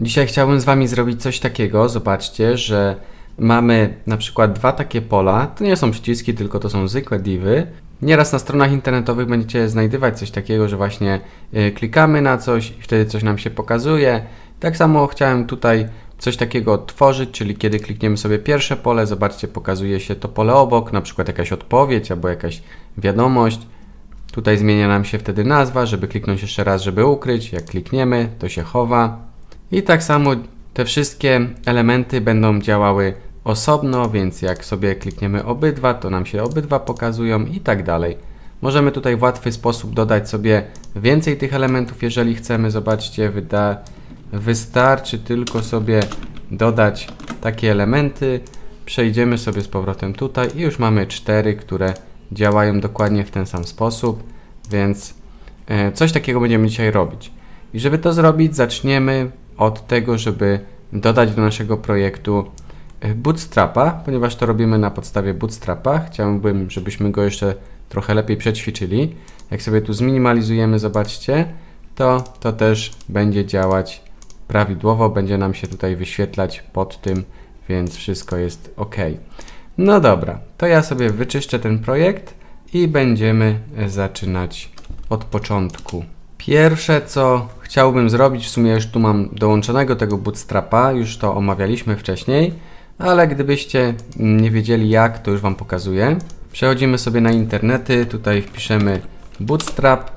Dzisiaj chciałbym z Wami zrobić coś takiego. Zobaczcie, że mamy na przykład dwa takie pola. To nie są przyciski, tylko to są zwykłe divy. Nieraz na stronach internetowych będziecie znajdywać coś takiego, że właśnie y, klikamy na coś i wtedy coś nam się pokazuje. Tak samo chciałem tutaj coś takiego odtworzyć, czyli kiedy klikniemy sobie pierwsze pole, zobaczcie, pokazuje się to pole obok, na przykład jakaś odpowiedź albo jakaś wiadomość. Tutaj zmienia nam się wtedy nazwa, żeby kliknąć jeszcze raz, żeby ukryć. Jak klikniemy, to się chowa. I tak samo te wszystkie elementy będą działały osobno, więc jak sobie klikniemy obydwa, to nam się obydwa pokazują i tak dalej. Możemy tutaj w łatwy sposób dodać sobie więcej tych elementów, jeżeli chcemy. Zobaczcie, wyda wystarczy tylko sobie dodać takie elementy. Przejdziemy sobie z powrotem tutaj i już mamy cztery, które działają dokładnie w ten sam sposób, więc e, coś takiego będziemy dzisiaj robić. I żeby to zrobić, zaczniemy od tego, żeby dodać do naszego projektu e, Bootstrapa, ponieważ to robimy na podstawie Bootstrapa. Chciałbym, żebyśmy go jeszcze trochę lepiej przećwiczyli. Jak sobie tu zminimalizujemy, zobaczcie, to to też będzie działać prawidłowo, będzie nam się tutaj wyświetlać pod tym, więc wszystko jest ok. No dobra, to ja sobie wyczyszczę ten projekt i będziemy zaczynać od początku. Pierwsze co chciałbym zrobić, w sumie już tu mam dołączonego tego bootstrapa, już to omawialiśmy wcześniej, ale gdybyście nie wiedzieli jak, to już Wam pokazuję. Przechodzimy sobie na internety, tutaj wpiszemy bootstrap,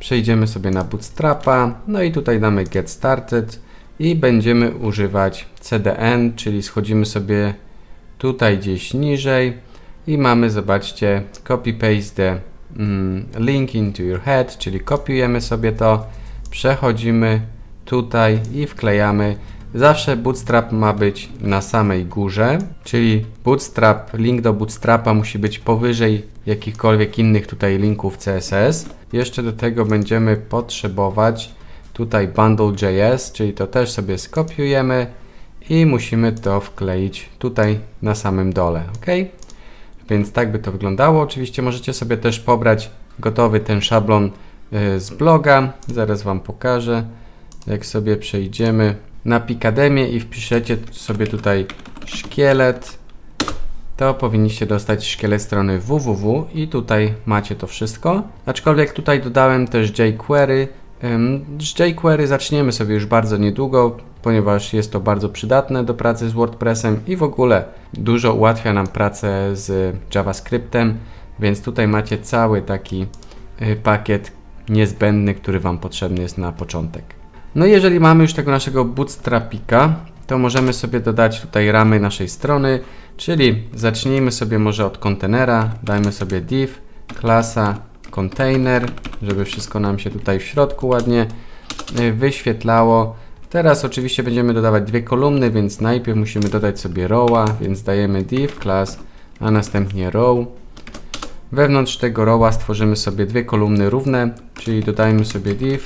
przejdziemy sobie na bootstrapa, no i tutaj damy get started i będziemy używać CDN, czyli schodzimy sobie tutaj gdzieś niżej i mamy, zobaczcie, copy paste link into your head, czyli kopiujemy sobie to, przechodzimy tutaj i wklejamy. Zawsze Bootstrap ma być na samej górze, czyli Bootstrap, link do Bootstrapa musi być powyżej jakichkolwiek innych tutaj linków CSS. Jeszcze do tego będziemy potrzebować tutaj bundle.js, czyli to też sobie skopiujemy i musimy to wkleić tutaj na samym dole, ok? Więc tak by to wyglądało. Oczywiście możecie sobie też pobrać gotowy ten szablon y, z bloga. Zaraz Wam pokażę. Jak sobie przejdziemy na Picademię i wpiszecie sobie tutaj szkielet, to powinniście dostać szkielet strony www i tutaj macie to wszystko. Aczkolwiek tutaj dodałem też jQuery. Z jQuery zaczniemy sobie już bardzo niedługo, ponieważ jest to bardzo przydatne do pracy z WordPressem i w ogóle dużo ułatwia nam pracę z JavaScriptem, więc tutaj macie cały taki y, pakiet niezbędny, który Wam potrzebny jest na początek. No i jeżeli mamy już tego naszego bootstrapika, to możemy sobie dodać tutaj ramy naszej strony, czyli zacznijmy sobie może od kontenera, dajmy sobie div, klasa, container, żeby wszystko nam się tutaj w środku ładnie y, wyświetlało. Teraz oczywiście będziemy dodawać dwie kolumny, więc najpierw musimy dodać sobie rowa, więc dajemy div class, a następnie row. Wewnątrz tego rowa stworzymy sobie dwie kolumny równe, czyli dodajmy sobie div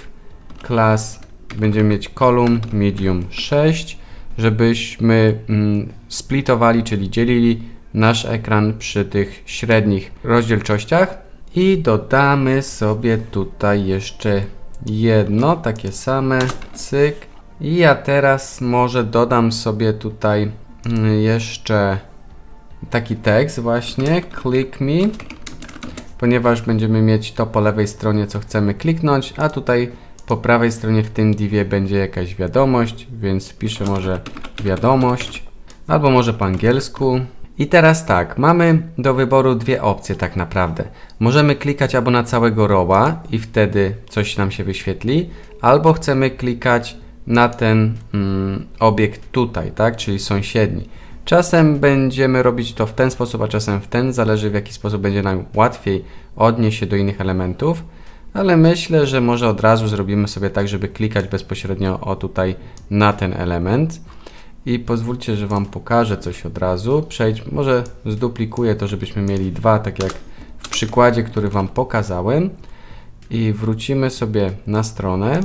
class, będziemy mieć kolumn medium 6, żebyśmy mm, splitowali, czyli dzielili nasz ekran przy tych średnich rozdzielczościach. I dodamy sobie tutaj jeszcze jedno, takie same, cyk. I ja teraz może dodam sobie tutaj mm, jeszcze taki tekst właśnie, click me, ponieważ będziemy mieć to po lewej stronie, co chcemy kliknąć, a tutaj po prawej stronie w tym divie będzie jakaś wiadomość, więc piszę może wiadomość, albo może po angielsku. I teraz tak, mamy do wyboru dwie opcje tak naprawdę. Możemy klikać albo na całego rowa i wtedy coś nam się wyświetli, albo chcemy klikać na ten mm, obiekt tutaj, tak, czyli sąsiedni. Czasem będziemy robić to w ten sposób, a czasem w ten, zależy w jaki sposób będzie nam łatwiej odnieść się do innych elementów, ale myślę, że może od razu zrobimy sobie tak, żeby klikać bezpośrednio o tutaj na ten element. I pozwólcie, że Wam pokażę coś od razu. Przejdź, może zduplikuję to, żebyśmy mieli dwa, tak jak w przykładzie, który Wam pokazałem. I wrócimy sobie na stronę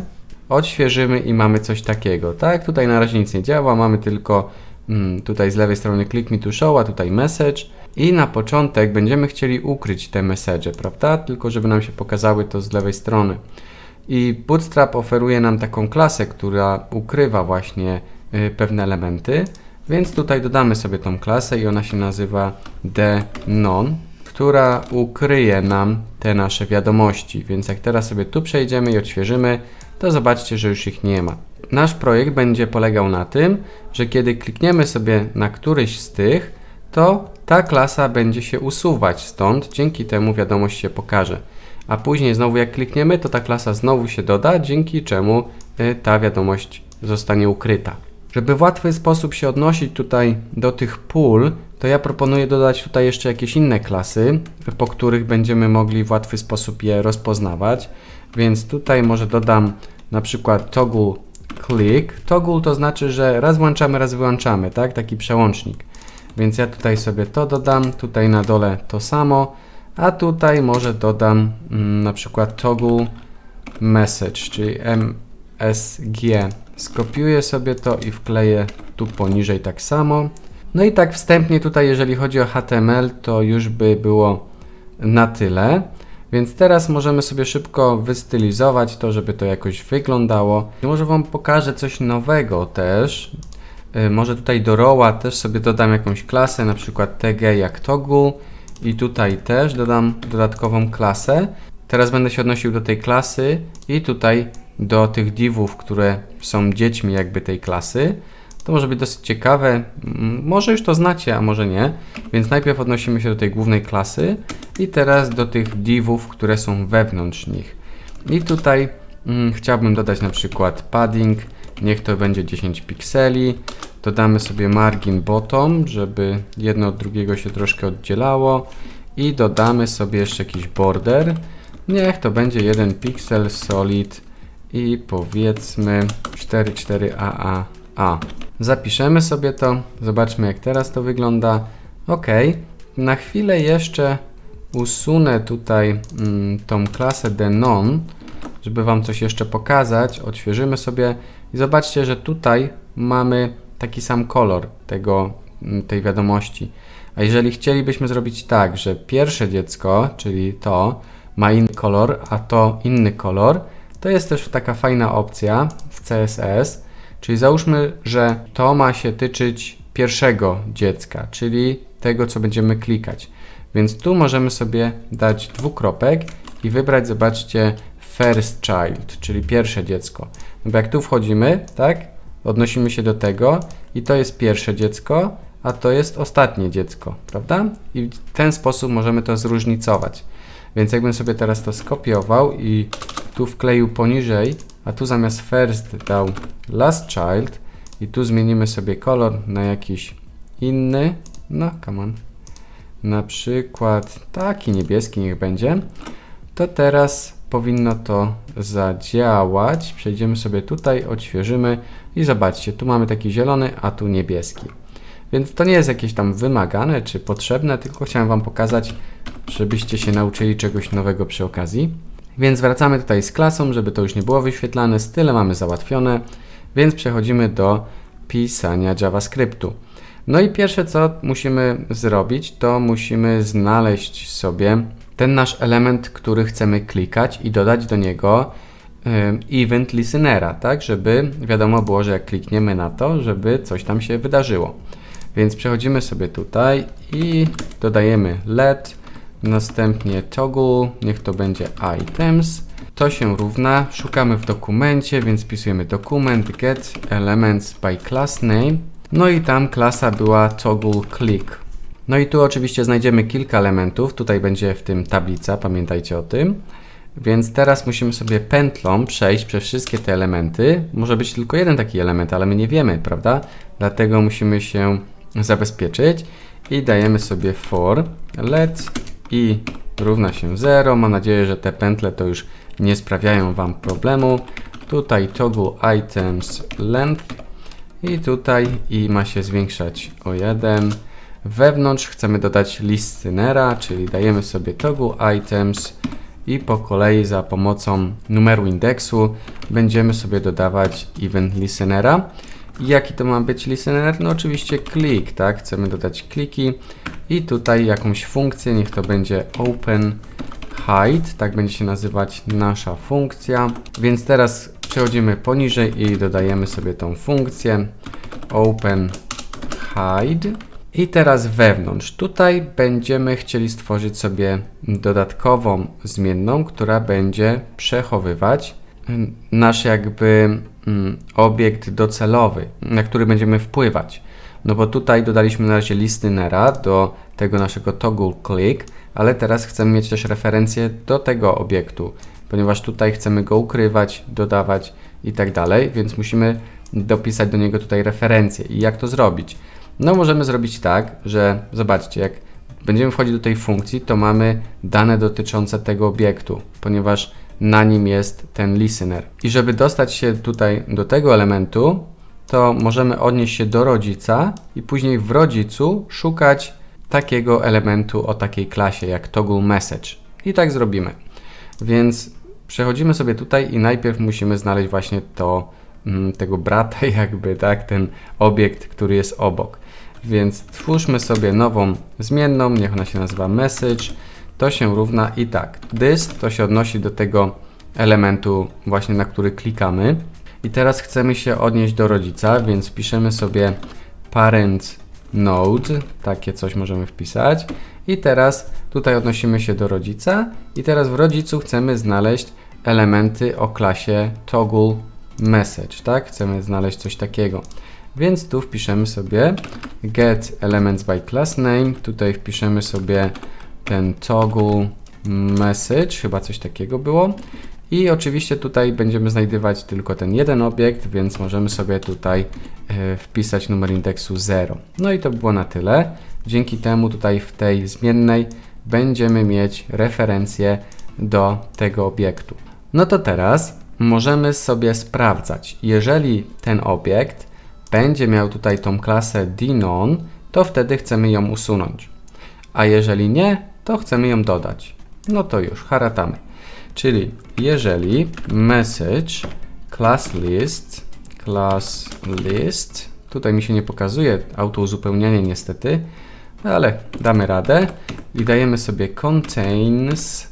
odświeżymy i mamy coś takiego, tak? Tutaj na razie nic nie działa, mamy tylko mm, tutaj z lewej strony click me to show, a tutaj message i na początek będziemy chcieli ukryć te message, prawda? Tylko żeby nam się pokazały to z lewej strony. I Bootstrap oferuje nam taką klasę, która ukrywa właśnie y, pewne elementy, więc tutaj dodamy sobie tą klasę i ona się nazywa denon, która ukryje nam te nasze wiadomości. Więc jak teraz sobie tu przejdziemy i odświeżymy, to zobaczcie, że już ich nie ma. Nasz projekt będzie polegał na tym, że kiedy klikniemy sobie na któryś z tych, to ta klasa będzie się usuwać stąd, dzięki temu wiadomość się pokaże. A później znowu jak klikniemy, to ta klasa znowu się doda, dzięki czemu y, ta wiadomość zostanie ukryta. Żeby w łatwy sposób się odnosić tutaj do tych pól, to ja proponuję dodać tutaj jeszcze jakieś inne klasy, po których będziemy mogli w łatwy sposób je rozpoznawać. Więc tutaj może dodam na przykład toggle click. Toggle to znaczy, że raz włączamy, raz wyłączamy, tak? Taki przełącznik. Więc ja tutaj sobie to dodam, tutaj na dole to samo, a tutaj może dodam mm, na przykład toggle message, czyli MSG. Skopiuję sobie to i wkleję tu poniżej tak samo. No i tak wstępnie tutaj, jeżeli chodzi o HTML, to już by było na tyle. Więc teraz możemy sobie szybko wystylizować to, żeby to jakoś wyglądało. I może Wam pokażę coś nowego też. Y, Może tutaj do roła też sobie dodam jakąś klasę, na przykład tg jak toggle i tutaj też dodam dodatkową klasę. Teraz będę się odnosił do tej klasy i tutaj do tych divów, które są dziećmi jakby tej klasy. To może być dosyć ciekawe. M, Może już to znacie, a może nie. Więc najpierw odnosimy się do tej głównej klasy i teraz do tych divów, które są wewnątrz nich. I tutaj mm, chciałbym dodać na przykład padding, niech to będzie 10 pikseli. Dodamy sobie margin bottom, żeby jedno od drugiego się troszkę oddzielało. I dodamy sobie jeszcze jakiś border. Niech to będzie 1 piksel solid i powiedzmy 44AAA. Zapiszemy sobie to, zobaczmy jak teraz to wygląda. Ok, na chwilę jeszcze usunę tutaj mm, tą klasę denon, żeby Wam coś jeszcze pokazać. Odświeżymy sobie i zobaczcie, że tutaj mamy taki sam kolor tego, mm, tej wiadomości. A jeżeli chcielibyśmy zrobić tak, że pierwsze dziecko, czyli to, ma inny kolor, a to inny kolor, to jest też taka fajna opcja w CSS. Czyli załóżmy, że to ma się tyczyć pierwszego dziecka, czyli tego, co będziemy klikać. Więc tu możemy sobie dać dwukropek i wybrać, zobaczcie, first child, czyli pierwsze dziecko. No bo jak tu wchodzimy, tak, odnosimy się do tego i to jest pierwsze dziecko, a to jest ostatnie dziecko, prawda? I w ten sposób możemy to zróżnicować. Więc jakbym sobie teraz to skopiował i tu wkleił poniżej, a tu zamiast first dał last child i tu zmienimy sobie kolor na jakiś inny, no come on, na przykład taki niebieski niech będzie, to teraz powinno to zadziałać. Przejdziemy sobie tutaj, odświeżymy i zobaczcie, tu mamy taki zielony, a tu niebieski. Więc to nie jest jakieś tam wymagane czy potrzebne, tylko chciałem Wam pokazać, żebyście się nauczyli czegoś nowego przy okazji. Więc wracamy tutaj z klasą, żeby to już nie było wyświetlane, style mamy załatwione, więc przechodzimy do pisania JavaScriptu. No i pierwsze co musimy zrobić, to musimy znaleźć sobie ten nasz element, który chcemy klikać i dodać do niego event listenera, tak, żeby wiadomo było, że jak klikniemy na to, żeby coś tam się wydarzyło. Więc przechodzimy sobie tutaj i dodajemy let, następnie toggle, niech to będzie items. To się równa, szukamy w dokumencie, więc wpisujemy dokument get elements by class name. No i tam klasa była toggle click. No i tu oczywiście znajdziemy kilka elementów, tutaj będzie w tym tablica, pamiętajcie o tym. Więc teraz musimy sobie pętlą przejść przez wszystkie te elementy. Może być tylko jeden taki element, ale my nie wiemy, prawda? Dlatego musimy się zabezpieczyć i dajemy sobie for let i równa się 0. Mam nadzieję, że te pętle to już nie sprawiają Wam problemu. Tutaj toggle items length i tutaj i ma się zwiększać o 1. Wewnątrz chcemy dodać listenera, czyli dajemy sobie toggle items i po kolei za pomocą numeru indeksu będziemy sobie dodawać event listenera. Jaki to ma być listener? No oczywiście klik, tak? Chcemy dodać kliki i tutaj jakąś funkcję, niech to będzie open hide, tak będzie się nazywać nasza funkcja. Więc teraz przechodzimy poniżej i dodajemy sobie tą funkcję open hide. I teraz wewnątrz. Tutaj będziemy chcieli stworzyć sobie dodatkową zmienną, która będzie przechowywać nasz jakby mm, obiekt docelowy, na który będziemy wpływać. No bo tutaj dodaliśmy na razie listynera do tego naszego toggle click, ale teraz chcemy mieć też referencję do tego obiektu, ponieważ tutaj chcemy go ukrywać, dodawać i tak dalej, więc musimy dopisać do niego tutaj referencję. I jak to zrobić? No możemy zrobić tak, że zobaczcie, jak będziemy wchodzić do tej funkcji, to mamy dane dotyczące tego obiektu, ponieważ na nim jest ten listener. I żeby dostać się tutaj do tego elementu, to możemy odnieść się do rodzica i później w rodzicu szukać takiego elementu o takiej klasie jak toggle message. I tak zrobimy. Więc przechodzimy sobie tutaj i najpierw musimy znaleźć właśnie to, mm, tego brata jakby, tak, ten obiekt, który jest obok. Więc twórzmy sobie nową zmienną, niech ona się nazywa message. To się równa i tak. This to się odnosi do tego elementu właśnie na który klikamy. I teraz chcemy się odnieść do rodzica, więc piszemy sobie parent node, takie coś możemy wpisać. I teraz tutaj odnosimy się do rodzica i teraz w rodzicu chcemy znaleźć elementy o klasie toggle message, tak? Chcemy znaleźć coś takiego. Więc tu wpiszemy sobie get elements by class name, tutaj wpiszemy sobie ten toggle message, chyba coś takiego było. I oczywiście tutaj będziemy znajdywać tylko ten jeden obiekt, więc możemy sobie tutaj e, wpisać numer indeksu 0. No i to było na tyle. Dzięki temu tutaj w tej zmiennej będziemy mieć referencję do tego obiektu. No to teraz możemy sobie sprawdzać, jeżeli ten obiekt będzie miał tutaj tą klasę dnon, to wtedy chcemy ją usunąć. A jeżeli nie, to chcemy ją dodać. No to już, haratamy. Czyli jeżeli message class list, class list, tutaj mi się nie pokazuje auto uzupełnianie niestety, ale damy radę i dajemy sobie contains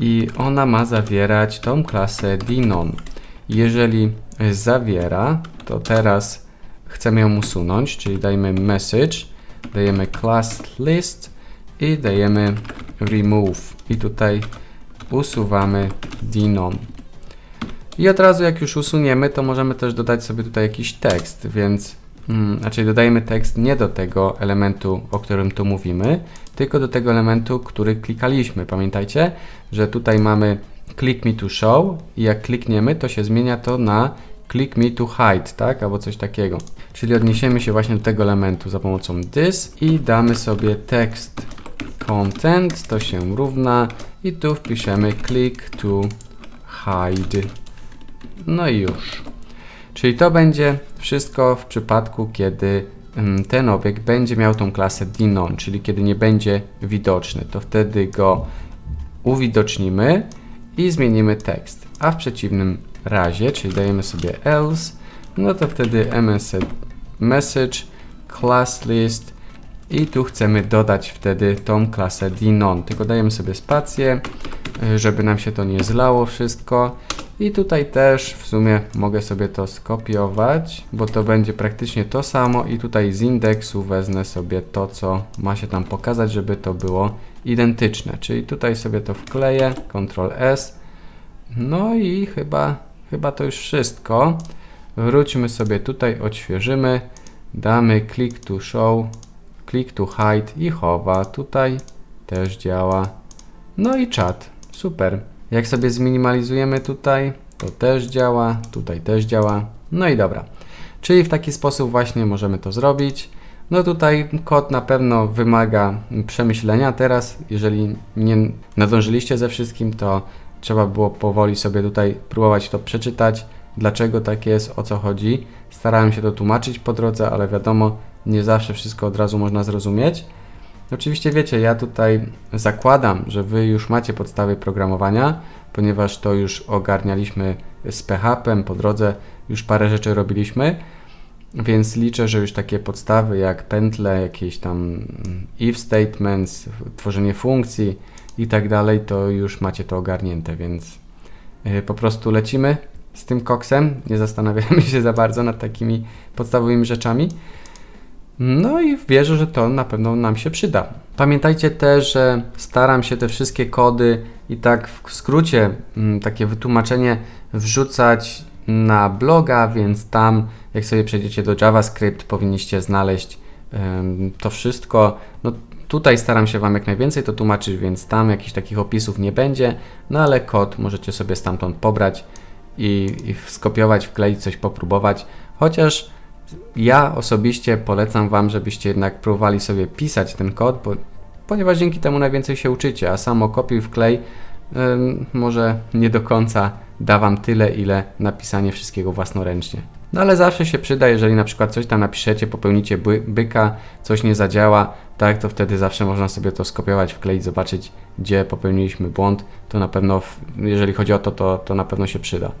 i ona ma zawierać tą klasę dinon. Jeżeli zawiera, to teraz chcemy ją usunąć, czyli dajemy message, dajemy class list i dajemy remove i tutaj usuwamy dinon. I od razu jak już usuniemy, to możemy też dodać sobie tutaj jakiś tekst, więc hmm, znaczy dodajemy tekst nie do tego elementu, o którym tu mówimy, tylko do tego elementu, który klikaliśmy. Pamiętajcie, że tutaj mamy click me to show i jak klikniemy, to się zmienia to na click me to hide, tak? Albo coś takiego. Czyli odniesiemy się właśnie do tego elementu za pomocą this i damy sobie tekst content, to się równa i tu wpiszemy click to hide. No i już. Czyli to będzie wszystko w przypadku, kiedy mm, ten obiekt będzie miał tą klasę dinon, czyli kiedy nie będzie widoczny, to wtedy go uwidocznimy i zmienimy tekst. A w przeciwnym razie, czyli dajemy sobie else, no to wtedy message class list i tu chcemy dodać wtedy tą klasę dinon. Tylko dajemy sobie spację, y, żeby nam się to nie zlało wszystko. I tutaj też w sumie mogę sobie to skopiować, bo to będzie praktycznie to samo i tutaj z indeksu wezmę sobie to, co ma się tam pokazać, żeby to było identyczne. Czyli tutaj sobie to wkleję, Ctrl S. No i chyba, chyba to już wszystko. Wróćmy sobie tutaj, odświeżymy, damy click to show click to hide i chowa. Tutaj też działa. No i czat. Super. Jak sobie zminimalizujemy tutaj, to też działa. Tutaj też działa. No i dobra. Czyli w taki sposób właśnie możemy to zrobić. No tutaj kod na pewno wymaga przemyślenia. Teraz, jeżeli nie nadążyliście ze wszystkim, to trzeba było powoli sobie tutaj próbować to przeczytać, dlaczego tak jest, o co chodzi. Starałem się to tłumaczyć po drodze, ale wiadomo, nie zawsze wszystko od razu można zrozumieć. Oczywiście wiecie, ja tutaj zakładam, że Wy już macie podstawy programowania, ponieważ to już ogarnialiśmy z PHP, po drodze już parę rzeczy robiliśmy, więc liczę, że już takie podstawy jak pętle, jakieś tam if statements, tworzenie funkcji i tak dalej, to już macie to ogarnięte, więc yy, po prostu lecimy z tym koksem, nie zastanawiamy się za bardzo nad takimi podstawowymi rzeczami. No i wierzę, że to na pewno nam się przyda. Pamiętajcie też, że staram się te wszystkie kody i tak w skrócie mm, takie wytłumaczenie wrzucać na bloga, więc tam jak sobie przejdziecie do JavaScript powinniście znaleźć to wszystko. No tutaj staram się Wam jak najwięcej to tłumaczyć, więc tam jakichś takich opisów nie będzie, no ale kod możecie sobie stamtąd pobrać i, i skopiować, wkleić, coś popróbować, chociaż ja osobiście polecam Wam, żebyście jednak próbowali sobie pisać ten kod, bo, ponieważ dzięki temu najwięcej się uczycie, a samo kopiuj wklej ym, może nie do końca da Wam tyle, ile napisanie wszystkiego własnoręcznie. No ale zawsze się przyda, jeżeli na przykład coś tam napiszecie, popełnicie by, byka, coś nie zadziała, tak, to wtedy zawsze można sobie to skopiować, wkleić, zobaczyć, gdzie popełniliśmy błąd. To na pewno, jeżeli chodzi o to, to, to na pewno się przyda.